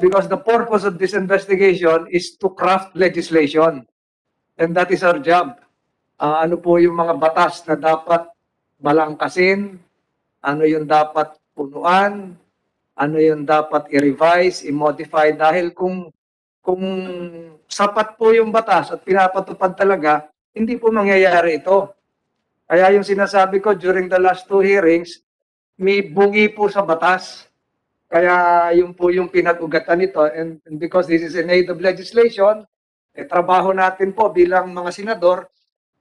because the purpose of this investigation is to craft legislation. And that is our job. Ah, ano po yung mga batas na dapat balangkasin, ano yung dapat punuan, ano yung dapat i-revise, i-modify dahil kung kung sapat po yung batas at pinapatupad talaga, hindi po mangyayari ito. Kaya yung sinasabi ko during the last two hearings, may bungi po sa batas. Kaya yung po yung pinag-ugatan nito and, and because this is an aid of legislation, eh, trabaho natin po bilang mga senador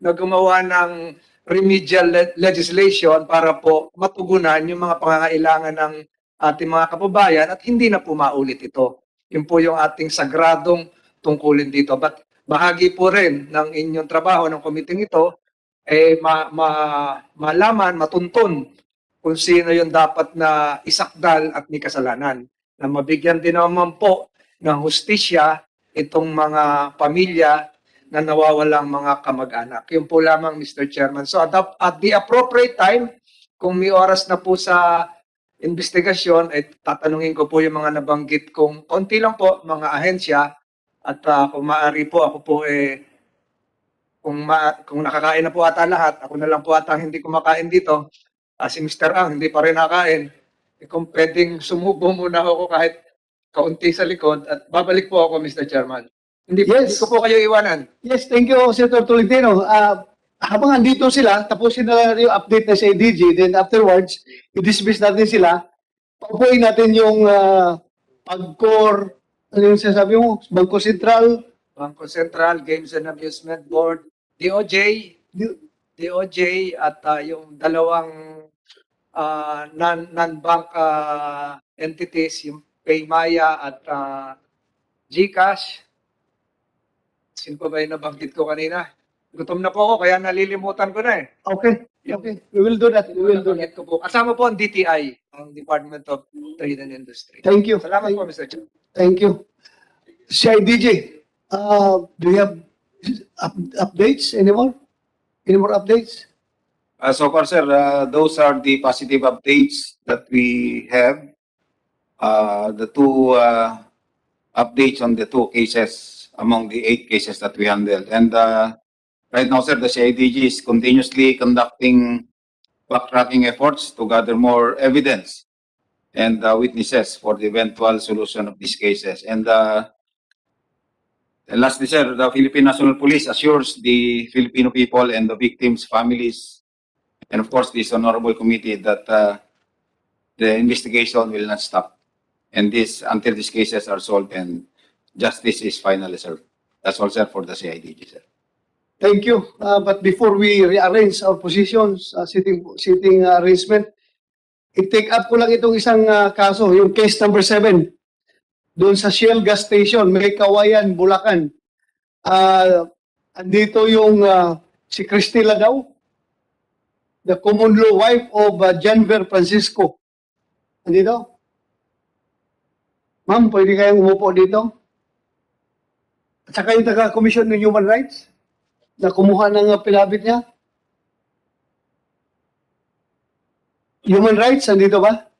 na gumawa ng remedial le- legislation para po matugunan yung mga pangangailangan ng ating mga kababayan at hindi na po maulit ito. Yun po yung ating sagradong tungkulin dito. But bahagi po rin ng inyong trabaho ng komiting ito, eh, ma, ma, malaman, matuntun kung sino yung dapat na isakdal at may kasalanan. Na mabigyan din naman po ng hustisya itong mga pamilya na nawawalang mga kamag-anak. Yun po lamang, Mr. Chairman. So at at the appropriate time, kung may oras na po sa investigasyon, eh, tatanungin ko po yung mga nabanggit kong konti lang po, mga ahensya, at ah, kung maaari po, ako po eh, kung, ma- kung nakakain na po ata lahat, ako na lang po ata hindi kumakain dito, Ah, si Mr. Ang hindi pa rin nakain, eh, kung pwedeng sumubo muna ako kahit kaunti sa likod at babalik po ako, Mr. Chairman. Hindi, Yes. hindi ko po kayo iwanan. Yes, thank you, Senator Tolentino. Ah, habang andito sila, tapusin na lang yung update na sa ADG, then afterwards, i-dismiss natin sila. Paupuin natin yung uh, pagkor, ano yung sinasabi mo, Bangko Sentral, Bangko Sentral, Games and Amusement Board, DOJ, Di- DOJ at ah, yung dalawang ah, non non-bank ah, entities, yung Paymaya at ah, GCash. Sino pa ba yung nabanggit ko kanina? Gutom na po ako, kaya nalilimutan ko na eh. okay, okay, we will do that, we will do that. Ko po. Kasama po ang DTI, ang Department of Trade and Industry. Thank you. Salamat po, Mr. Chair. Thank you. CIDJ, uh, do you have up- updates anymore? Any more updates? Uh, so far, sir, uh, those are the positive updates that we have. Uh, the two uh, updates on the two cases among the eight cases that we handled. And uh, right now, sir, the CIDG is continuously conducting backtracking efforts to gather more evidence and uh, witnesses for the eventual solution of these cases. And uh, lastly, sir, the Philippine National Police assures the Filipino people and the victims' families and of course, this honorable committee that uh, the investigation will not stop. And this, until these cases are solved and justice is finally served. That's all, sir, for the CIDG, sir. Thank you. Uh, but before we rearrange our positions, uh, sitting sitting uh, arrangement, i-take up ko lang itong isang uh, kaso, yung case number seven. Doon sa Shell gas station, may kawayan, Bulacan. Uh, andito yung uh, si Cristela daw, the common law wife of uh, Janver Francisco. Andito? Ma'am, pwede kayong umupo dito? At saka yung taga-commission ng human rights? na kumuha ng uh, pilabit niya? Human rights, andito ba?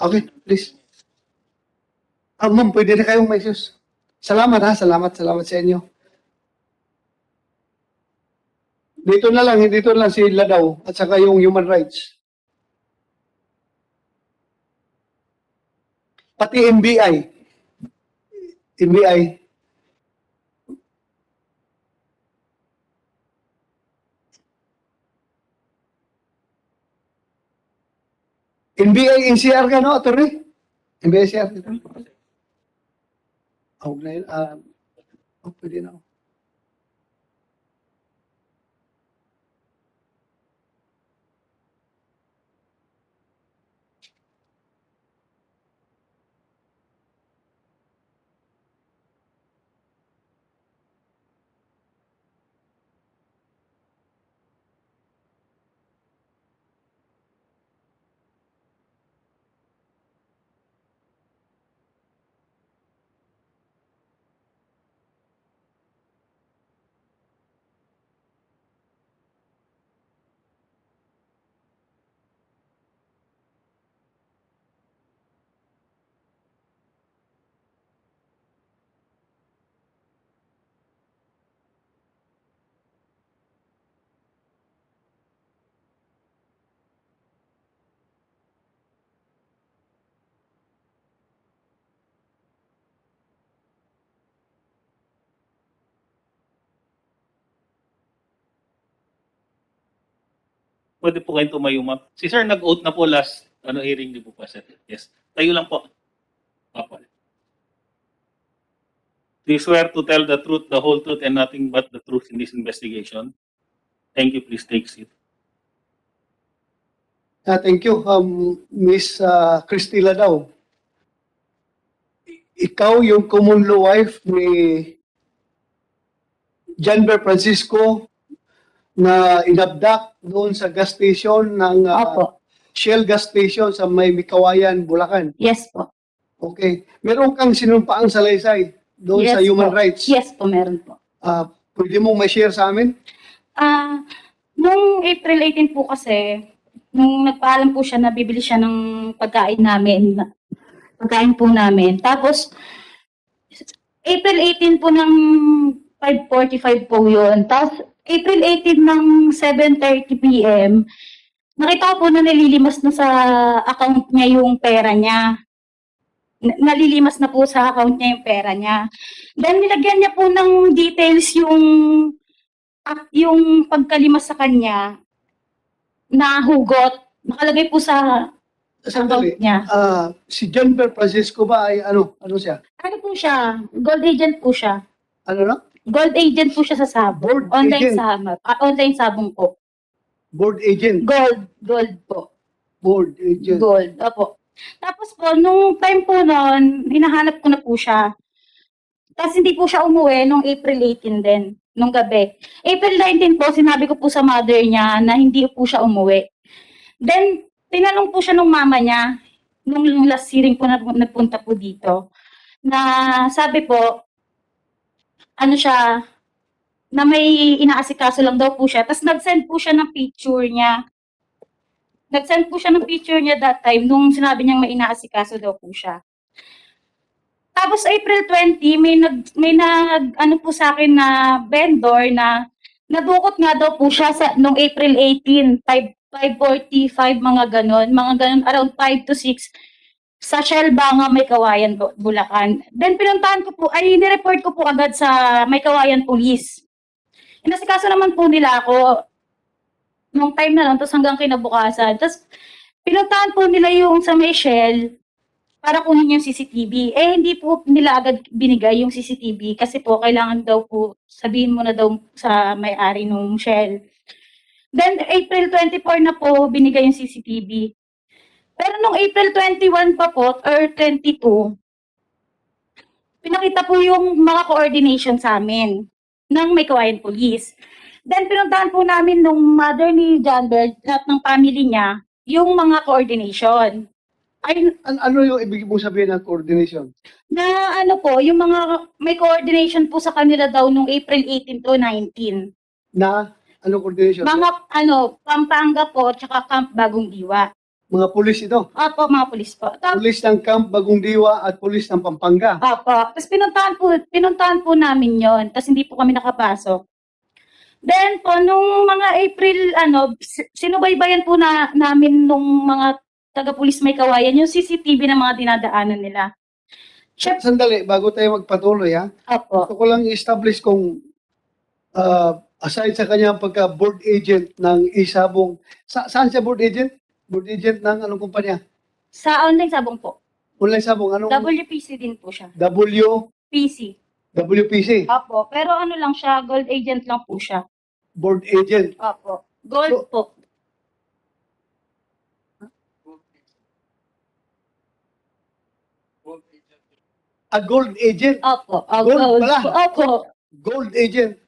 Okay, please. Ah, ma'am, pwede na kayong may. Salamat ha, salamat, salamat sa inyo. Dito na lang, dito lang si Ladaw at saka yung human rights. Pati NBI. NBI. NBA NCR ka, no, attorney? NBA NCR. Oh, na yun. ah, oh, pwede na. Pwede po kayong tumayo, ma'am. Si sir nag-oath na po last ano hearing di po pa, sir. Yes. Tayo lang po. Opo. Do you swear to tell the truth, the whole truth, and nothing but the truth in this investigation? Thank you. Please take seat. Ah, thank you, um, Miss uh, Cristila daw. Ikaw yung common law wife ni Janber Francisco na inabdak doon sa gas station ng Opo. Shell gas station sa may Mikawayan, Bulacan. Yes po. Okay. Meron kang sinumpaang salaysay doon Yes sa human po. rights. Yes po, meron po. Ah, pwede mong ma-share sa amin? Ah, nung April 18 po kasi, nung nagpaalam po siya na bibili siya ng pagkain namin, pagkain po namin. Tapos, April 18 po ng 5.45 po yun. Tapos, April 18 ng 7.30 p.m., nakita ko po na nalilimas na sa account niya yung pera niya. Na- Nalilimas na po sa account niya yung pera niya. Then, nilagyan niya po ng details yung at yung pagkalimas sa kanya na hugot, nakalagay po sa Sandali. account niya. Ah, si Janber Francisco ba ay ano? Ano siya? Ano po siya? Gold agent po siya. Ano na? Gold agent po siya sa sabong. Gold online agent. sabong. Ah, online sabong po. Board agent. Gold. Gold po. Board agent. Gold. Opo. Tapos po, nung time po noon, hinahanap ko na po siya. Tapos hindi po siya umuwi nung April 18 din, nung gabi. April 19 po, sinabi ko po sa mother niya na hindi po siya umuwi. Then, tinanong po siya nung mama niya, nung last hearing po na nagpunta po dito, na sabi po, ano siya, na may inaasikaso lang daw po siya. Tapos nag-send po siya ng picture niya nag-send po siya ng picture niya that time nung sinabi niyang may inaasikaso daw po siya. Tapos April 20, may nag may nag ano po sa akin na vendor na nadukot nga daw po siya sa nung April 18, 5 5:45 mga ganon, mga ganon around 5 to 6 sa Shell Banga May Kawayan Bu- Bulacan. Then pinuntahan ko po ay ni-report ko po agad sa May Kawayan Police. Inasikaso naman po nila ako nung time na lang, tapos hanggang kinabukasan. Tapos, pinuntahan po nila yung sa may Shell para kunin yung CCTV. Eh, hindi po nila agad binigay yung CCTV kasi po, kailangan daw po, sabihin mo na daw sa may-ari nung Shell. Then, April 24 na po, binigay yung CCTV. Pero nung April 21 pa po, or 22, pinakita po yung mga coordination sa amin ng may kawayan police. Then pinuntahan po namin nung mother ni John Bird, lahat ng family niya, yung mga coordination. Ay, An- ano yung ibig mong sabihin ng coordination? na ano po, yung mga may coordination po sa kanila daw nung April 18 to 19. Na ano coordination? Mga ano, Pampanga po, tsaka Camp Bagong Diwa. Mga pulis ito. Opo, mga pulis po. Tapos, Pulis ng Camp Bagong Diwa at pulis ng Pampanga. Opo. Tapos pinuntahan po, pinuntahan po namin yon. Tapos hindi po kami nakapasok. Then po, nung mga April, ano, si- sinubaybayan po na, namin nung mga taga-pulis may kawayan, yung CCTV ng mga dinadaanan nila. Chef, Sandali, bago tayo magpatuloy ha. opo. Gusto ko lang i-establish kung ah, aside sa kanyang pagka-board agent ng isabong, sa, saan siya board agent? Board agent ng anong kumpanya? Sa online sabong po. Online sabong, anong WPC din po siya. W, PC. WPC, Opo. Pero ano lang siya, gold agent lang po siya. board agent. Opo. Gold So- po. A gold agent. Opo. Ah, Gold gold pala. po. Opo. Gold agent.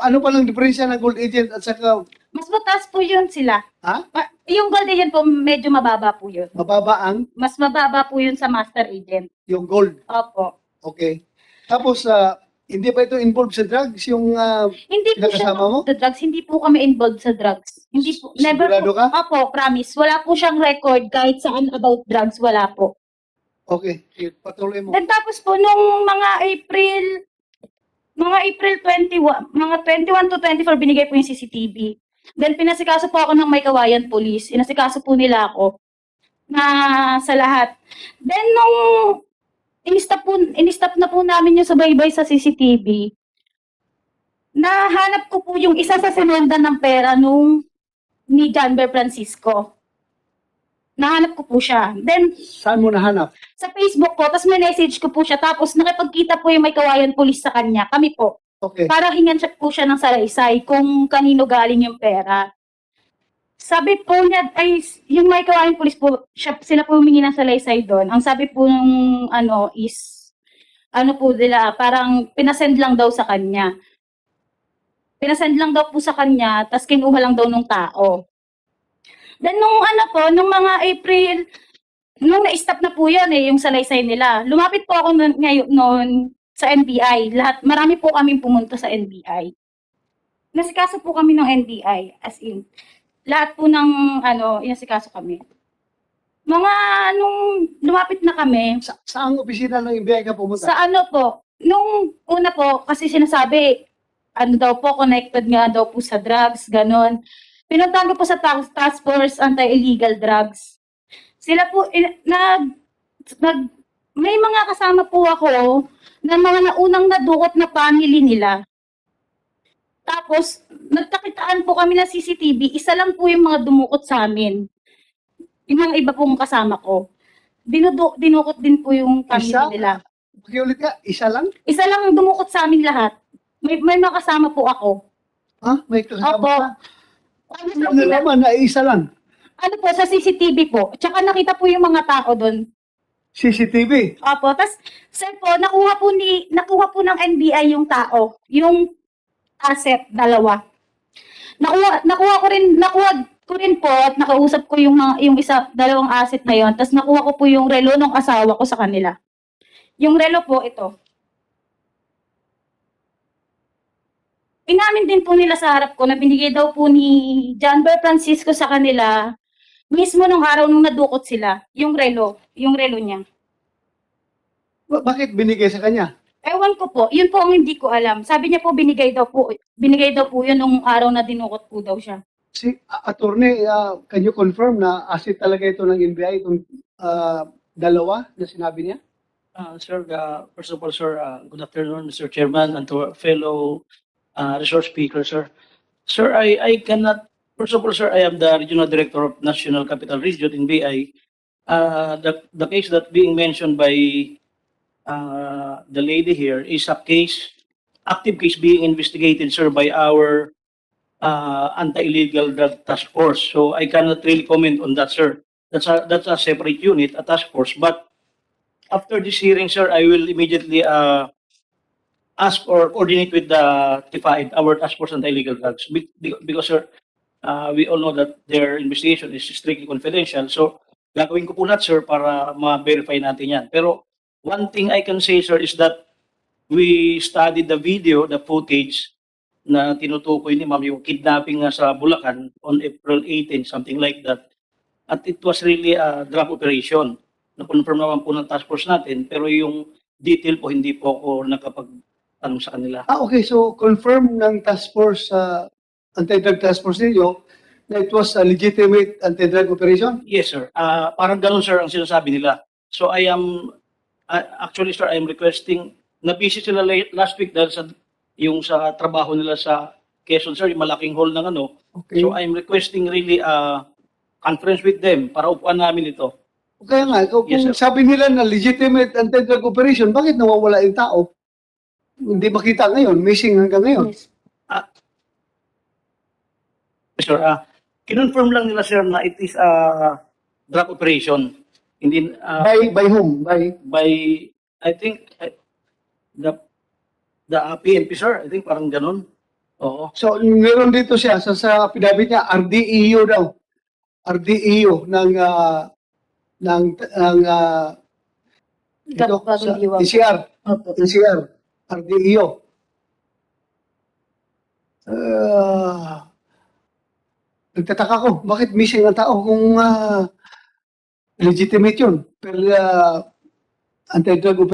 Ano palang diferensya ng gold agent at saka, Mas mataas po yun sila. ha? Ma- Yung gold agent po, medyo mababa po yun. Mababa ang Mas mababa po yun sa master agent. yung gold. Opo. Okay. Tapos, ah, hindi pa ito involved sa drugs, yung ah, Hindi po siya Nakasama mo? the drugs. Hindi po kami involved sa drugs. Hindi po. Never Sigurado po. ka? Opo, promise. Wala po siyang record kahit saan about drugs. Wala po. Okay, sige, patuloy mo. Then tapos po nung mga April, mga April 21, mga 21 to 24 binigay po yung CCTV. Then pinasikaso po ako ng may kawayan police. Inasikaso po nila ako na sa lahat. Then nung in-stop, po, in-stop na po namin yung subaybay sa CCTV, nahanap ko po yung isa sa sinenda ng pera nung ni John Francisco. Nahanap ko po siya. Then, Saan mo nahanap? sa Facebook po, tapos may message ko po siya, tapos nakipagkita po yung may kawayan pulis sa kanya, kami po. Okay. Para hingan siya po siya ng salaysay kung kanino galing yung pera. Sabi po niya, ay, yung may kawayan pulis po, siya, sila po humingi ng salaysay doon. Ang sabi po nung, ano, is, ano po nila, parang pinasend lang daw sa kanya. Pinasend lang daw po sa kanya, tapos kinuha lang daw nung tao. Then nung ano po, nung mga April, nung na-stop na po yun eh, yung salaysay nila. Lumapit po ako nun, ngayon noon sa NBI. Lahat, marami po kaming pumunta sa NBI. Nasikaso po kami ng NBI, as in. Lahat po ng, ano, inasikaso kami. Mga, nung lumapit na kami, Sa, saang opisina ng NBI ka pumunta? sa ano po, nung una po, kasi sinasabi, ano daw po, connected nga daw po sa drugs, ganon. Ko po sa task, task force anti-illegal drugs. Sila po, in, nag, nag, may mga kasama po ako na mga naunang nadukot na family nila. Tapos, nagkakitaan po kami ng CCTV, isa lang po yung mga dumukot sa amin. Yung mga iba pong kasama ko. Dinudu, dinukot din po yung family Isa? nila. Pakiulit ka, isa lang? Isa lang dumukot sa amin lahat. May, may mga kasama po ako. Ha? May kasama Opo. ka? Ano, Ano naman na isa lang? ano po, sa CCTV po. Tsaka nakita po yung mga tao doon. CCTV. Opo. Tapos, sir po, nakuha po, ni, nakuha po ng NBI yung tao. Yung asset, dalawa. Nakuha, nakuha ko rin, nakuha ko rin po at nakausap ko yung, mga, yung isa, dalawang asset na yon. Tapos nakuha ko po yung relo ng asawa ko sa kanila. Yung relo po, ito. Inamin din po nila sa harap ko na binigay daw po ni John Bear Francisco sa kanila mismo nung araw nung nadukot sila, yung relo, yung relo niya. Ba- bakit binigay sa kanya? Ewan ko po, yun po ang hindi ko alam. Sabi niya po binigay daw po, binigay daw po yun nung araw na dinukot po daw siya. Si a- attorney, uh, can you confirm na asset talaga ito ng NBI itong uh, dalawa na sinabi niya? Uh, Sir, uh, first of all, sir, uh, good afternoon, Mr. Chairman, and to our fellow uh, resource speaker, sir. Sir, I, I cannot, first of all, sir, I am the Regional Director of National Capital Region in BI. Uh, the, the case that being mentioned by uh, the lady here is a case, active case being investigated, sir, by our uh, anti-illegal drug task force. So I cannot really comment on that, sir. That's a, that's a separate unit, a task force, but after this hearing, sir, I will immediately uh, ask or coordinate with the TIFAID, our task force on illegal drugs, Be- be- because, sir, uh, we all know that their investigation is strictly confidential. So, gagawin ko po lahat, sir, para ma-verify natin yan. Pero, one thing I can say, sir, is that we studied the video, the footage na tinutukoy ni ma'am, yung kidnapping nga sa Bulacan on April 18, something like that. At it was really a drug operation na-confirm naman po ng task force natin, pero yung detail po, hindi po ako nakapag-tanong sa kanila. Ah, okay. So, confirm ng task force, uh, anti-drug task force ninyo na it was a legitimate anti-drug operation? Yes, sir. Ah, parang ganun, sir, ang sinasabi nila. So, I am, ah, actually, sir, I am requesting, na-busy sila la- last week dahil sa, yung sa trabaho nila sa Quezon, sir, yung malaking hall ng ano. Okay. So, I am requesting really a conference with them para upuan namin ito. Kaya nga, kung Yes, sir. sabi nila na legitimate anti-drug operation, bakit nawawala yung tao? Hindi makita ngayon, missing hanggang ngayon. Yes. Sir, ah, kinonfirm lang nila, sir, na it is a drug operation. Hindi, ah, By, by whom? By, by I think I- the the uh, PNP sir, I think parang ganun. Oo. so, meron dito siya sa, sa affidavit niya, RDEO daw. RDEO ng, ah, ng, ng, uh, ito, sa Diwang. NCR. Opo. NCR. RDEO. Ah, nagtataka ko, bakit missing ang tao kung ah, legitimate yun? Pero ah, anti-drug